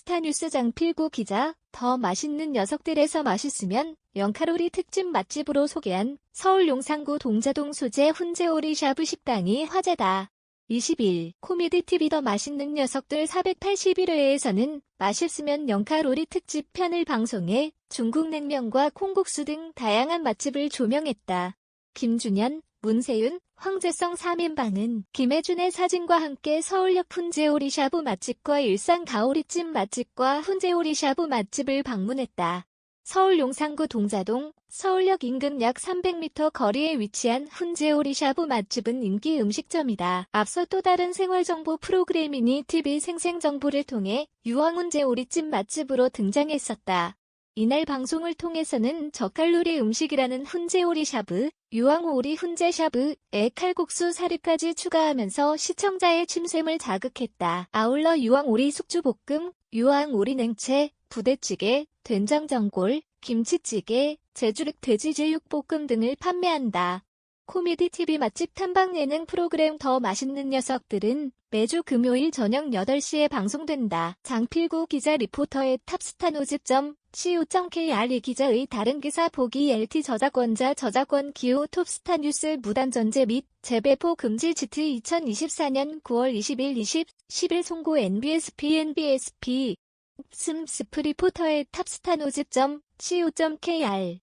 톱스타 뉴스 장필구 기자, 더 맛있는 녀석들에서 맛있으면 0칼로리 특집 맛집으로 소개한 서울 용산구 동자동 소재 훈제오리 샤브 식당이 화제다. 20일 코미디 TV 더 맛있는 녀석들 481회에서는 맛있으면 0칼로리 특집 편을 방송해 중국 냉면과 콩국수 등 다양한 맛집을 조명했다. 김준현, 문세윤, 황재성 3인방은 김혜준의 사진과 함께 서울역 훈제오리샤브 맛집과 일산 가오리찜 맛집과 훈제오리샤브 맛집을 방문했다. 서울 용산구 동자동, 서울역 인근 약 300m 거리에 위치한 훈제오리샤브 맛집은 인기 음식점이다. 앞서 또 다른 생활정보 프로그램이니 TV 생생정보를 통해 유황훈제오리찜 맛집으로 등장했었다. 이날 방송을 통해서는 저칼로리 음식이라는 훈제오리 샤브, 유황오리 훈제 샤브에 칼국수 사리까지 추가하면서 시청자의 침샘을 자극했다. 아울러 유황오리 숙주볶음, 유황오리 냉채, 부대찌개, 된장전골, 김치찌개, 제주륵 돼지제육볶음 등을 판매한다. 코미디 TV 맛집 탐방 예능 프로그램 더 맛있는 녀석들은 매주 금요일 저녁 8시에 방송된다. 장필구 기자 리포터의 탑스타 노즈점 co.kr 이 기자의 다른 기사 보기 LT 저작권자 저작권 기호 톱스타 뉴스 무단 전제 및 재배포 금지 지트 2024년 9월 20일 20, 10일 송고 NBSP NBSP 슴 스프 리포터의 탑스타 노즈점 co.kr